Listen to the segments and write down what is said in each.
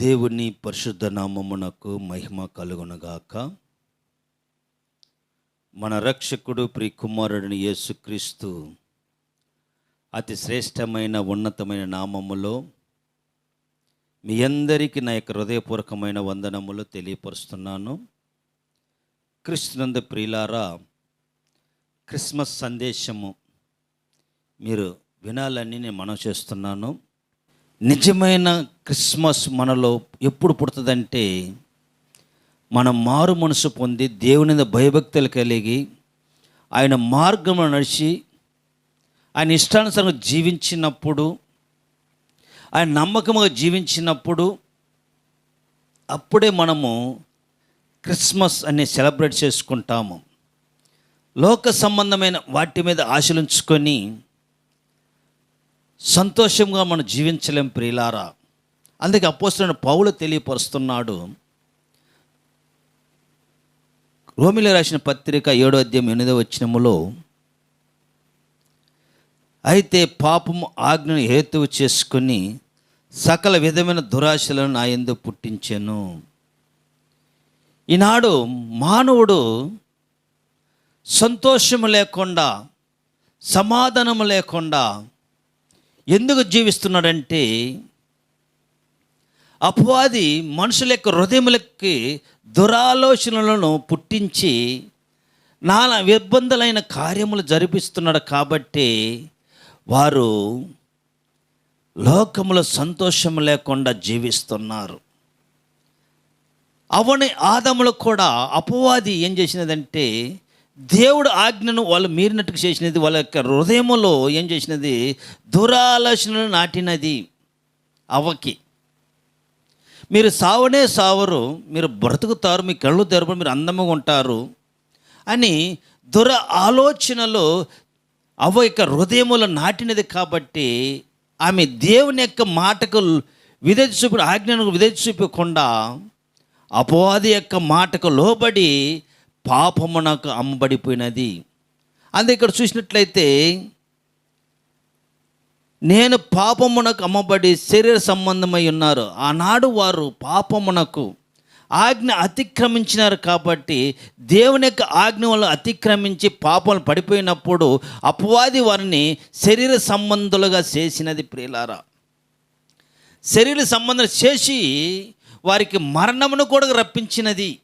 దేవుని పరిశుద్ధ నామమునకు మహిమ కలుగునగాక. మన రక్షకుడు ప్రి కుమారుడిని యేసుక్రీస్తు అతి శ్రేష్టమైన ఉన్నతమైన నామములో మీ అందరికీ నా యొక్క హృదయపూర్వకమైన వందనములు తెలియపరుస్తున్నాను. క్రిస్తునంద ప్రియులారా క్రిస్మస్ సందేశము మీరు వినాలని నేను మనం చేస్తున్నాను. నిజమైన క్రిస్మస్ మనలో ఎప్పుడు పుడుతుందంటే మనం మారు మనసు పొంది దేవుని మీద భయభక్తులు కలిగి ఆయన మార్గంలో నడిచి ఆయన ఇష్టానుసారంగా జీవించినప్పుడు ఆయన నమ్మకంగా జీవించినప్పుడు అప్పుడే మనము క్రిస్మస్ అని సెలబ్రేట్ చేసుకుంటాము. లోక సంబంధమైన వాటి మీద ఆశలుంచుకొని సంతోషంగా మనం జీవించలేం ప్రియులారా. అందుకే అపోస్తున్న పౌలు తెలియపరుస్తున్నాడు. రోమిలో రాసిన పత్రిక ఏడో అధ్యాయం ఎనిమిదో వచ్చినములో అయితే పాపము ఆజ్ఞను హేతువు చేసుకుని సకల విధమైన దురాశలను నా ఎందు పుట్టించాను. ఈనాడు మానవుడు సంతోషము లేకుండా సమాధానము లేకుండా ఎందుకు జీవిస్తున్నాడంటే అపవాది మనుషుల యొక్క హృదయములకి దురాలోచనలను పుట్టించి నానా ఇబ్బందులైన కార్యములు జరిపిస్తున్నాడు కాబట్టి వారు లోకములో సంతోషం లేకుండా జీవిస్తున్నారు. అవని ఆదములు కూడా అపవాది ఏం చేసినదంటే దేవుడు ఆజ్ఞను వాళ్ళు మీరినట్టుగా చేసినది వాళ్ళ యొక్క హృదయములో ఏం చేసినది? దురాలోచనలు నాటినది అవ్వకి మీరు సావనే సావరు మీరు బ్రతుకుతారు మీ కళ్ళు తెరప మీరు అందముగా ఉంటారు అని దుర ఆలోచనలు అవ్వ యొక్క హృదయములో నాటినది కాబట్టి ఆమె దేవుని యొక్క మాటకు విధేత చూపి ఆజ్ఞను విధేత చూపకుండా అపోవాది యొక్క మాటకు లోబడి పాపమునకు అమ్మబడిపోయినది. అందుకే ఇక్కడ చూసినట్లయితే నేను పాపమునకు అమ్మబడి శరీర సంబంధమై ఉన్నారు. ఆనాడు వారు పాపమునకు ఆజ్ఞ అతిక్రమించినారు కాబట్టి దేవుని యొక్క ఆజ్ఞ వల్ల అతిక్రమించి పాపం పడిపోయినప్పుడు అపవాది వారిని శరీర సంబంధులుగా చేసినది ప్రియులారా. శరీర సంబంధం చేసి వారికి మరణమును కూడా రప్పించినది.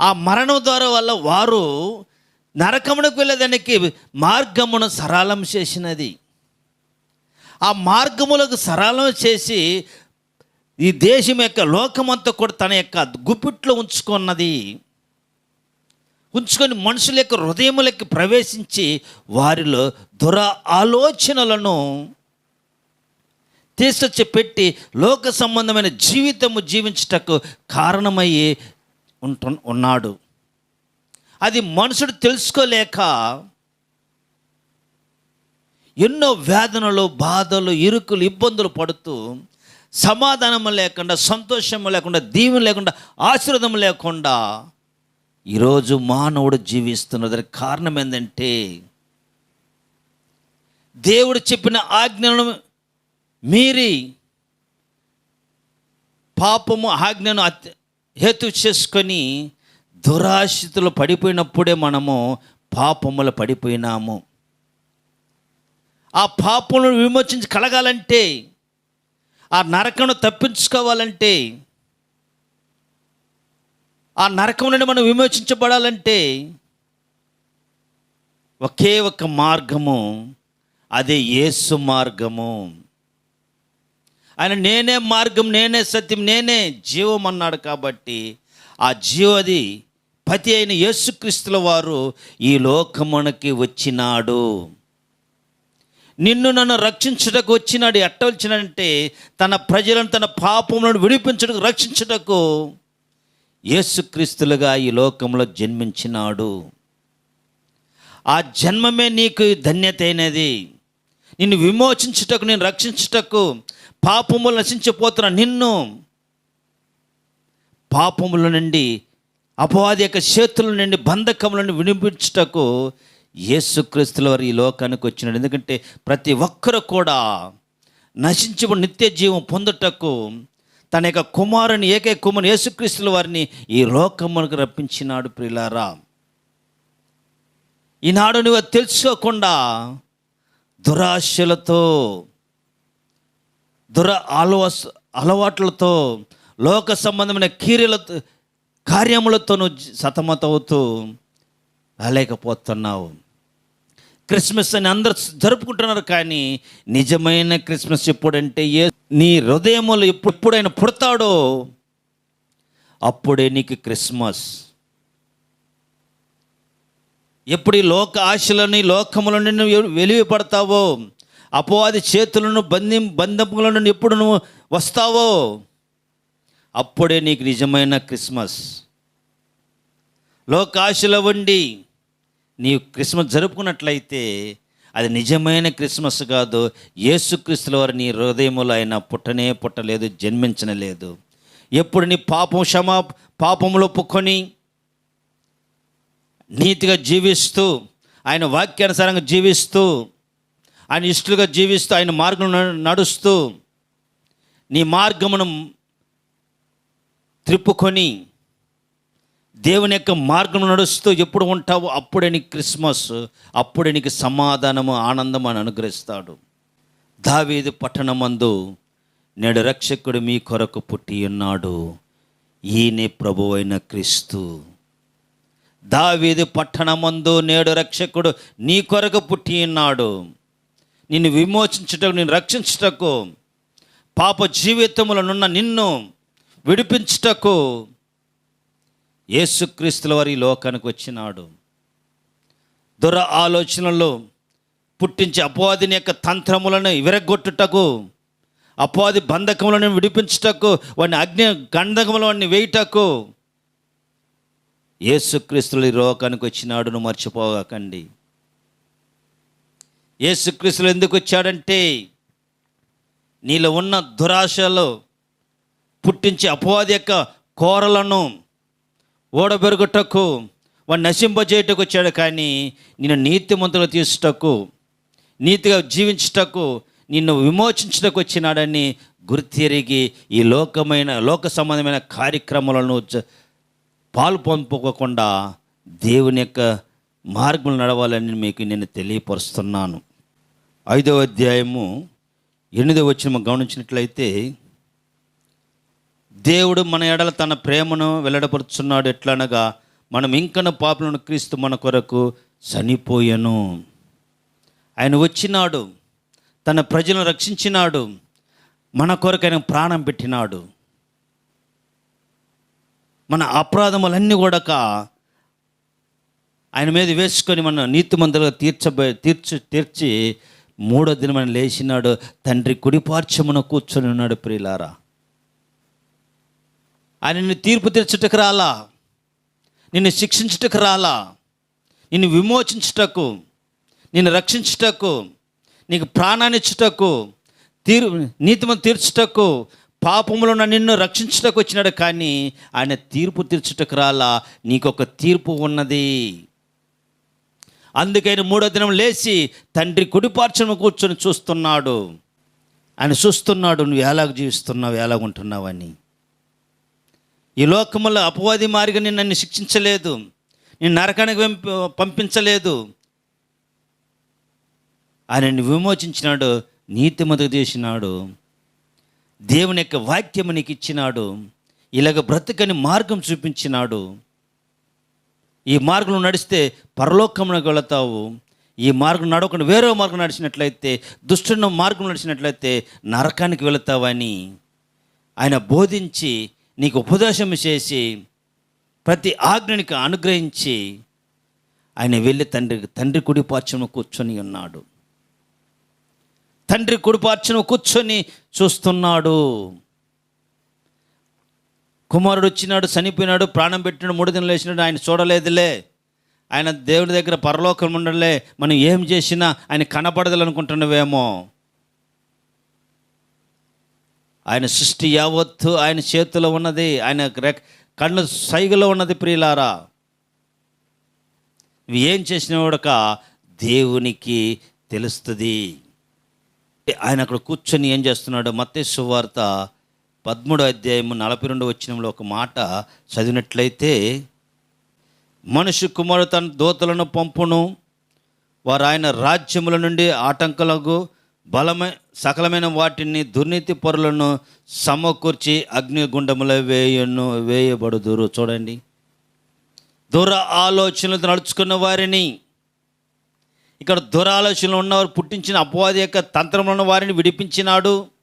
ఆ మరణం ద్వారా వల్ల వారు నరకమునకు వెళ్ళేదానికి మార్గమును సరళం చేసినది. ఆ మార్గములకు సరళం చేసి ఈ దేశం యొక్క లోకమంతా కూడా తన యొక్క గుప్పిట్లో ఉంచుకున్నది. ఉంచుకొని మనుషుల యొక్క హృదయములకి ప్రవేశించి వారిలో దుర ఆలోచనలను తీసుకొచ్చి పెట్టి లోక సంబంధమైన జీవితము జీవించుటకు కారణమయ్యి ఉంటు ఉన్నాడు. అది మనుషుడు తెలుసుకోలేక ఎన్నో వేదనలు బాధలు ఇరుకులు ఇబ్బందులు పడుతూ సమాధానం లేకుండా సంతోషం లేకుండా దీవెన లేకుండా ఆశీర్వాదం లేకుండా ఈరోజు మానవుడు జీవిస్తున్నదానికి కారణం ఏంటంటే దేవుడు చెప్పిన ఆజ్ఞలను మీరి పాపము ఆజ్ఞను అత్ హేతు చేసుకొని దురాశితులు పడిపోయినప్పుడే మనము పాపములు పడిపోయినాము. ఆ పాపములను విమోచించి కలగాలంటే ఆ నరకను తప్పించుకోవాలంటే ఆ నరకం నుండి మనం విమోచించబడాలంటే ఒకే ఒక మార్గము అదే యేసు మార్గము. ఆయన నేనే మార్గం నేనే సత్యం నేనే జీవం అన్నాడు కాబట్టి ఆ జీవది పతి అయిన యేసుక్రీస్తుల వారు ఈ లోకమునకి వచ్చినాడు. నిన్ను నన్ను రక్షించుటకు వచ్చినాడు. ఎట్ట వచ్చినాడంటే తన ప్రజలను తన పాపములను విడిపించుటకు రక్షించుటకు యేసుక్రీస్తులుగా ఈ లోకంలో జన్మించినాడు. ఆ జన్మమే నీకు ధన్యత అయినది. నిన్ను విమోచించుటకు నేను రక్షించుటకు పాపములు నశించిపోతున్న నిన్ను. పాపముల నుండి అపవాది యొక్క చేతుల నుండి బంధకములను వినిపించుటకు యేసుక్రీస్తుల వారు ఈ లోకానికి వచ్చినాడు ఎందుకంటే ప్రతి ఒక్కరు కూడా నశించబడి నిత్య జీవం పొందుటకు తన యొక్క కుమారుని ఏకైక కుమారుని యేసుక్రీస్తుల వారిని ఈ లోకమునకు రప్పించినాడు ప్రిలారా ఈనాడు నువ్వు తెలుసుకోకుండా దురాశలతో దుర అలవ అలవాట్లతో లోక సంబంధమైన కీర్యలతో కార్యములతో నువ్వు సతమతవుతూ రాలేకపోతున్నావు. క్రిస్మస్ అని అందరు జరుపుకుంటున్నారు కానీ నిజమైన క్రిస్మస్ ఎప్పుడంటే ఏ నీ హృదయములు ఎప్పుడు ఎప్పుడైనా పుడతాడో అప్పుడే నీకు క్రిస్మస్. ఎప్పుడు ఈ లోక ఆశలని ఈ లోకముల నుండి నువ్వు వెలివిపడతావో అపవాది చేతులను బంధి బంధముల నుండి ఎప్పుడు నువ్వు వస్తావో? అప్పుడే నీకు నిజమైన క్రిస్మస్. లోకాశల వండి ఉండి నీవు క్రిస్మస్ జరుపుకున్నట్లయితే అది నిజమైన క్రిస్మస్ కాదు. యేసుక్రీస్తుల వారు నీ హృదయములు ఆయన పుట్టనే పుట్టలేదు జన్మించనలేదు. ఎప్పుడు నీ పాపం క్షమా పాపంలో పుక్కొని నీతిగా జీవిస్తూ ఆయన వాక్యానుసారంగా జీవిస్తూ ఆయన ఇష్టలుగా జీవిస్తూ ఆయన మార్గం నడుస్తూ నీ మార్గమును త్రిప్పుకొని దేవుని యొక్క మార్గం నడుస్తూ ఎప్పుడు ఉంటావు అప్పుడే నీకు క్రిస్మస్ అప్పుడే నీకు సమాధానము ఆనందం అని అనుగ్రహిస్తాడు. దావీది పట్టణమందు నేడు రక్షకుడు మీ కొరకు పుట్టి ఉన్నాడు. ఈయనే ప్రభు అయిన క్రీస్తు. దావీది పట్టణమందు నేడు రక్షకుడు నీ కొరకు పుట్టి ఉన్నాడు. నిన్ను విమోచించుటకు నిన్ను రక్షించుటకు పాప జీవితములనున్న నిన్ను విడిపించుటకు యేసుక్రీస్తుల వారి ఈ లోకానికి వచ్చినాడు. దుర ఆలోచనలు పుట్టించి అపవాదిని యొక్క తంత్రములను విరగొట్టుటకు అపవాది బంధకములను విడిపించుటకు వాడిని అగ్ని గంధకములు వాడిని వేయుటకు యేసుక్రీస్తుల ఈ లోకానికి వచ్చినాడు నువ్వు మర్చిపోకండి. యేసుక్రీస్తులు ఎందుకు వచ్చాడంటే నీలో ఉన్న దురాశలు పుట్టించే అపవాది యొక్క కోరలను ఓడబెరుగుటకు వాడు నశింపజేయటకు వచ్చాడు. కానీ నిన్ను నీతిమంతులు తీసుటకు నీతిగా జీవించుటకు నిన్ను విమోచించుటకు వచ్చినాడని గుర్తిరిగి ఈ లోకమైన లోక సంబంధమైన కార్యక్రమాలను పాలు పంపుకోకుండా దేవుని యొక్క మార్గం నడవాలని మీకు నేను తెలియపరుస్తున్నాను. ఐదవ అధ్యాయము ఎనిమిదవ వచ్చిన గమనించినట్లయితే దేవుడు మన ఎడల తన ప్రేమను వెల్లడపరుచున్నాడు. ఎట్లనగా మనం ఇంకన పాపలను క్రీస్తు మన కొరకు చనిపోయాను. ఆయన వచ్చినాడు తన ప్రజలను రక్షించినాడు మన కొరకు ఆయన ప్రాణం పెట్టినాడు. మన అపరాధములన్నీ కూడా ఆయన మీద వేసుకొని మన నీతిమంతులుగా తీర్చబో తీర్చి తీర్చి మూడో దినమైన లేచినాడు తండ్రి కుడిపార్చమున కూర్చొని ఉన్నాడు ప్రియులారా. ఆయన నిన్ను తీర్పు తీర్చుటకు రాలా? నిన్ను శిక్షించుటకు రాలా? నిన్ను విమోచించుటకు నిన్ను రక్షించుటకు నీకు ప్రాణాన్నిచ్చుటకు తీర్ తీరు నీతిమ తీర్చుటకు పాపములను నిన్ను రక్షించుటకు వచ్చినాడు కానీ ఆయన తీర్పు తీర్చుటకు రాలా? నీకొక తీర్పు ఉన్నది. అందుకైన మూడో దినం లేచి తండ్రి కుడిపార్చను కూర్చొని చూస్తున్నాడు. ఆయన చూస్తున్నాడు నువ్వు ఎలాగ జీవిస్తున్నావు ఎలాగ ఉంటున్నావని ఈ లోకములో అపవాది మార్గం నన్ను శిక్షించలేదు. నేను నరకానికి పంపించలేదు. ఆయనని విమోచించినాడు నీతి నీతిమతుకు చేసినాడు. దేవుని యొక్క వాక్యము నీకు ఇచ్చినాడు. ఇలాగ బ్రతకని మార్గం చూపించినాడు. ఈ మార్గంలో నడిస్తే పరలోకమునకు వెళతావు. ఈ మార్గం నడవకుండా వేరే మార్గం నడిచినట్లయితే దుష్టున్న మార్గం నడిచినట్లయితే నరకానికి వెళతావని ఆయన బోధించి నీకు ఉపదేశం చేసి ప్రతి ఆజ్ఞనికి అనుగ్రహించి ఆయన వెళ్ళి తండ్రి తండ్రి కుడిపార్చను కూర్చొని ఉన్నాడు. తండ్రి కుడిపార్చను కూర్చొని చూస్తున్నాడు. కుమారుడు వచ్చినాడు చనిపోయినాడు ప్రాణం పెట్టినాడు మూడు దినాలు వేసినాడు ఆయన చూడలేదులే. ఆయన దేవుడి దగ్గర పరలోకం ఉండలే. మనం ఏం చేసినా ఆయన కనపడదలనుకుంటున్నవేమో ఆయన సృష్టి యావత్తు ఆయన చేతిలో ఉన్నది. ఆయన కళ్ళు సైగలో ఉన్నది ప్రియులారా. ఇవి ఏం చేసిన వాడక దేవునికి తెలుస్తుంది. ఆయన అక్కడ కూర్చొని ఏం చేస్తున్నాడు? మత్తే సువార్త పదమూడు అధ్యాయము నలభై రెండు వచ్చినంలో ఒక మాట చదివినట్లయితే మనుషు కుమారు తన దూతలను పంపును వారు ఆయన రాజ్యముల నుండి ఆటంకులకు బలమై సకలమైన వాటిని దుర్నీతి పరులను సమకూర్చి అగ్నిగుండముల వేయను వేయబడుదురు. చూడండి. దుర ఆలోచనలు నడుచుకున్న వారిని ఇక్కడ దురాలోచనలు ఉన్నవారు పుట్టించిన అపవాది యొక్క తంత్రంలో ఉన్న వారిని విడిపించినాడు.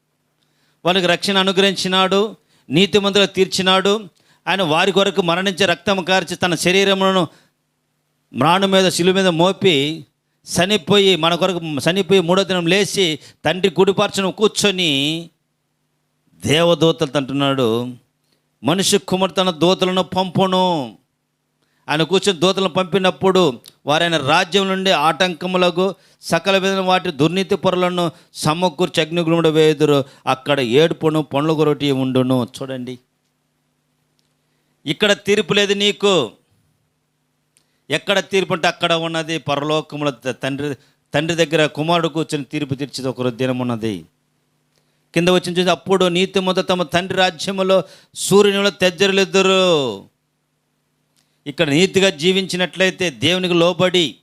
వాళ్ళకి రక్షణ అనుగ్రహించినాడు నీతిమంతులు తీర్చినాడు. ఆయన వారి కొరకు మరణించి రక్తం కార్చి తన శరీరములను మ్రాణు మీద శిలువ మీద మోపి చనిపోయి మన కొరకు చనిపోయి మూడో దినం లేచి తండ్రి కుడిపార్చను కూర్చొని దేవదూతలు అంటున్నాడు మనిషి కుమార్ తన దూతలను పంపును. ఆయన కూర్చొని దూతలను పంపినప్పుడు వారైన రాజ్యం నుండి ఆటంకములకు సకల విధమైన వాటి దుర్నీతి పొరలను సమకూర్చి అగ్నిగుణుడు వేదురు అక్కడ ఏడుపును పండ్లు కొరటి ఉండును. చూడండి. ఇక్కడ తీర్పు లేదు నీకు. ఎక్కడ తీర్పు అంటే అక్కడ ఉన్నది. పరలోకముల త- తండ్రి తండ్రి దగ్గర కుమారుడు కూర్చొని తీర్పు తీర్చేది ఒక దినం ఉన్నది. కింద వచ్చిన చూసి అప్పుడు నీతి మొదట తమ తండ్రి రాజ్యములో సూర్యునిలో తెజ్జరులిద్దరు. ఇక్కడ నీతిగా జీవించినట్లయితే దేవునికి లోబడి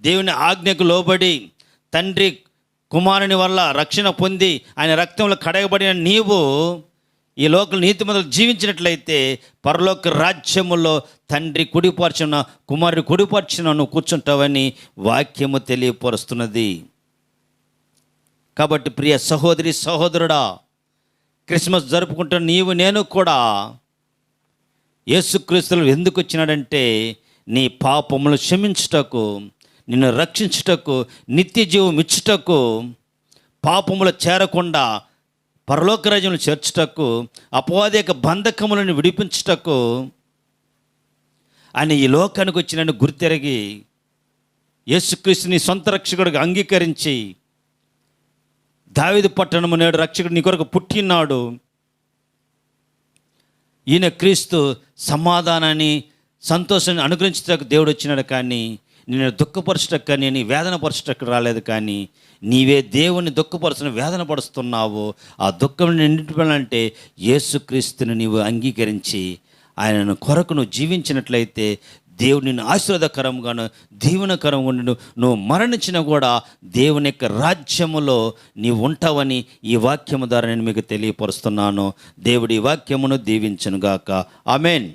దేవుని ఆజ్ఞకు లోబడి తండ్రి కుమారుని వల్ల రక్షణ పొంది ఆయన రక్తంలో కడగబడిన నీవు ఈ లోకల్ నీతి మొదలు జీవించినట్లయితే పరలోక రాజ్యములో తండ్రి కుడిపరచున కుమారుని కుడిపరచున నువ్వు కూర్చుంటావని వాక్యము తెలియపరుస్తున్నది. కాబట్టి ప్రియ సహోదరి సహోదరుడా క్రిస్మస్ జరుపుకుంటున్న నీవు నేను కూడా యేసుక్రీస్తులు ఎందుకు వచ్చినాడంటే నీ పాపములు క్షమించుటకు నిన్ను రక్షించుటకు నిత్య జీవం ఇచ్చుటకు పాపములు చేరకుండా పరలోక రాజ్యములు చేర్చుటకు అపవాదిక బంధకములను విడిపించుటకు అని ఈ లోకానికి వచ్చినని గుర్తెరిగి యేసుక్రీస్తుని సొంత రక్షకుడికి అంగీకరించి దావిది పట్టణము నేడు రక్షకుడు నీ కొరకు పుట్టినాడు. ఈయన క్రీస్తు సమాధానాన్ని సంతోషాన్ని అనుగ్రహించటకు దేవుడు వచ్చినాడు కానీ నేను దుఃఖపరచటకు కానీ నీ వేదన పరచటకు రాలేదు కానీ నీవే దేవుని దుఃఖపరచని వేదన పరుస్తున్నావు ఆ దుఃఖం నిండిపోవాలంటే యేసుక్రీస్తుని నీవు అంగీకరించి ఆయనను కొరకు నువ్వు జీవించినట్లయితే దేవుడు నిన్ను ఆశీర్వాదకరంగాను దీవెనకరంగా నిన్ను నువ్వు మరణించినా కూడా దేవుని యొక్క రాజ్యములో నీవు ఉంటావని ఈ వాక్యము ద్వారా నేను మీకు తెలియపరుస్తున్నాను. దేవుడి వాక్యమును దీవించనుగాక. ఆమెన్.